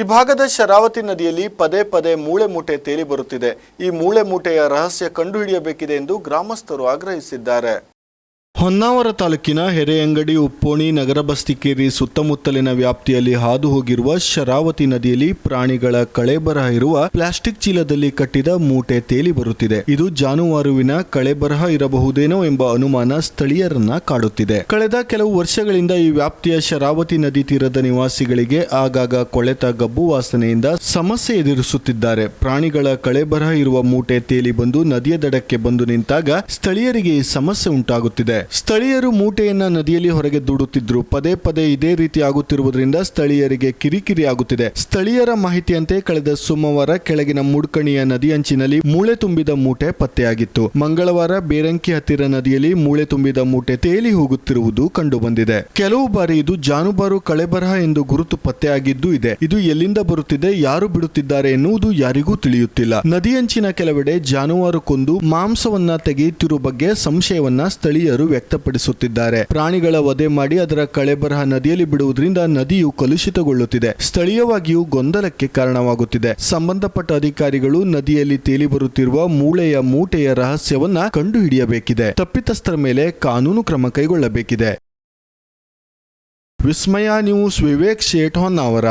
ಈ ಭಾಗದ ಶರಾವತಿ ನದಿಯಲ್ಲಿ ಪದೇ ಪದೇ ಮೂಳೆ ಮೂಟೆ ತೇಲಿ ಬರುತ್ತಿದೆ. ಈ ಮೂಳೆ ಮೂಟೆಯ ರಹಸ್ಯ ಕಂಡುಹಿಡಿಯಬೇಕಿದೆ ಎಂದು ಗ್ರಾಮಸ್ಥರು ಆಗ್ರಹಿಸಿದ್ದಾರೆ. ಹೊನ್ನಾವರ ತಾಲೂಕಿನ ಹೆರೆಯಂಗಡಿ ಉಪ್ಪೋಣಿ ನಗರ ಬಸ್ತಿಕೇರಿ ಸುತ್ತಮುತ್ತಲಿನ ವ್ಯಾಪ್ತಿಯಲ್ಲಿ ಹಾದು ಹೋಗಿರುವ ಶರಾವತಿ ನದಿಯಲ್ಲಿ ಪ್ರಾಣಿಗಳ ಕಳೆಬರಹ ಇರುವ ಪ್ಲಾಸ್ಟಿಕ್ ಚೀಲದಲ್ಲಿ ಕಟ್ಟಿದ ಮೂಟೆ ತೇಲಿ ಬರುತ್ತಿದೆ. ಇದು ಜಾನುವಾರುವಿನ ಕಳೆಬರಹ ಇರಬಹುದೇನೋ ಎಂಬ ಅನುಮಾನ ಸ್ಥಳೀಯರನ್ನ ಕಾಡುತ್ತಿದೆ. ಕಳೆದ ಕೆಲವು ವರ್ಷಗಳಿಂದ ಈ ವ್ಯಾಪ್ತಿಯ ಶರಾವತಿ ನದಿ ತೀರದ ನಿವಾಸಿಗಳಿಗೆ ಆಗಾಗ ಕೊಳೆತ ಗಬ್ಬು ವಾಸನೆಯಿಂದ ಸಮಸ್ಯೆ ಎದುರಿಸುತ್ತಿದ್ದಾರೆ. ಪ್ರಾಣಿಗಳ ಕಳೆಬರಹ ಇರುವ ಮೂಟೆ ತೇಲಿ ಬಂದು ನದಿಯ ದಡಕ್ಕೆ ಬಂದು ನಿಂತಾಗ ಸ್ಥಳೀಯರಿಗೆ ಈ ಸಮಸ್ಯೆ ಉಂಟಾಗುತ್ತಿದೆ. ಸ್ಥಳೀಯರು ಮೂಟೆಯನ್ನ ನದಿಯಲ್ಲಿ ಹೊರಗೆ ದೂಡುತ್ತಿದ್ರು. ಪದೇ ಪದೇ ಇದೇ ರೀತಿ ಆಗುತ್ತಿರುವುದರಿಂದ ಸ್ಥಳೀಯರಿಗೆ ಕಿರಿಕಿರಿ ಆಗುತ್ತಿದೆ. ಸ್ಥಳೀಯರ ಮಾಹಿತಿಯಂತೆ ಕಳೆದ ಸೋಮವಾರ ಕೆಳಗಿನ ಮುಡ್ಕಣಿಯ ನದಿ ಅಂಚಿನಲ್ಲಿ ಮೂಳೆ ತುಂಬಿದ ಮೂಟೆ ಪತ್ತೆಯಾಗಿತ್ತು. ಮಂಗಳವಾರ ಬೇರಂಕಿ ಹತ್ತಿರ ನದಿಯಲ್ಲಿ ಮೂಳೆ ತುಂಬಿದ ಮೂಟೆ ತೇಲಿ ಹೋಗುತ್ತಿರುವುದು ಕಂಡುಬಂದಿದೆ. ಕೆಲವು ಬಾರಿ ಇದು ಜಾನುಬಾರು ಕಳೆಬರಹ ಎಂದು ಗುರುತು ಪತ್ತೆಯಾಗಿದ್ದು ಇದೆ. ಇದು ಎಲ್ಲಿಂದ ಬರುತ್ತಿದೆ, ಯಾರು ಬಿಡುತ್ತಿದ್ದಾರೆ ಎನ್ನುವುದು ಯಾರಿಗೂ ತಿಳಿಯುತ್ತಿಲ್ಲ. ನದಿಯಂಚಿನ ಕೆಲವೆಡೆ ಜಾನುವಾರು ಕೊಂದು ಮಾಂಸವನ್ನ ತೆಗೆಯುತ್ತಿರುವ ಬಗ್ಗೆ ಸಂಶಯವನ್ನ ಸ್ಥಳೀಯರು ವ್ಯಕ್ತಪಡಿಸುತ್ತಿದ್ದಾರೆ. ಪ್ರಾಣಿಗಳ ವಧೆ ಮಾಡಿ ಅದರ ಕಳೆಬರಹ ನದಿಯಲ್ಲಿ ಬಿಡುವುದರಿಂದ ನದಿಯು ಕಲುಷಿತಗೊಳ್ಳುತ್ತಿದೆ. ಸ್ಥಳೀಯವಾಗಿಯೂ ಗೊಂದಲಕ್ಕೆ ಕಾರಣವಾಗುತ್ತಿದೆ. ಸಂಬಂಧಪಟ್ಟ ಅಧಿಕಾರಿಗಳು ನದಿಯಲ್ಲಿ ತೇಲಿ ಬರುತ್ತಿರುವ ಮೂಳೆಯ ಮೂಟೆಯ ರಹಸ್ಯವನ್ನ ಕಂಡುಹಿಡಿಯಬೇಕಿದೆ. ತಪ್ಪಿತಸ್ಥರ ಮೇಲೆ ಕಾನೂನು ಕ್ರಮ ಕೈಗೊಳ್ಳಬೇಕಿದೆ. ವಿಸ್ಮಯ ನ್ಯೂಸ್, ವಿವೇಕ್ ಶೇಟ್ ಹೊನ್ನಾವರ.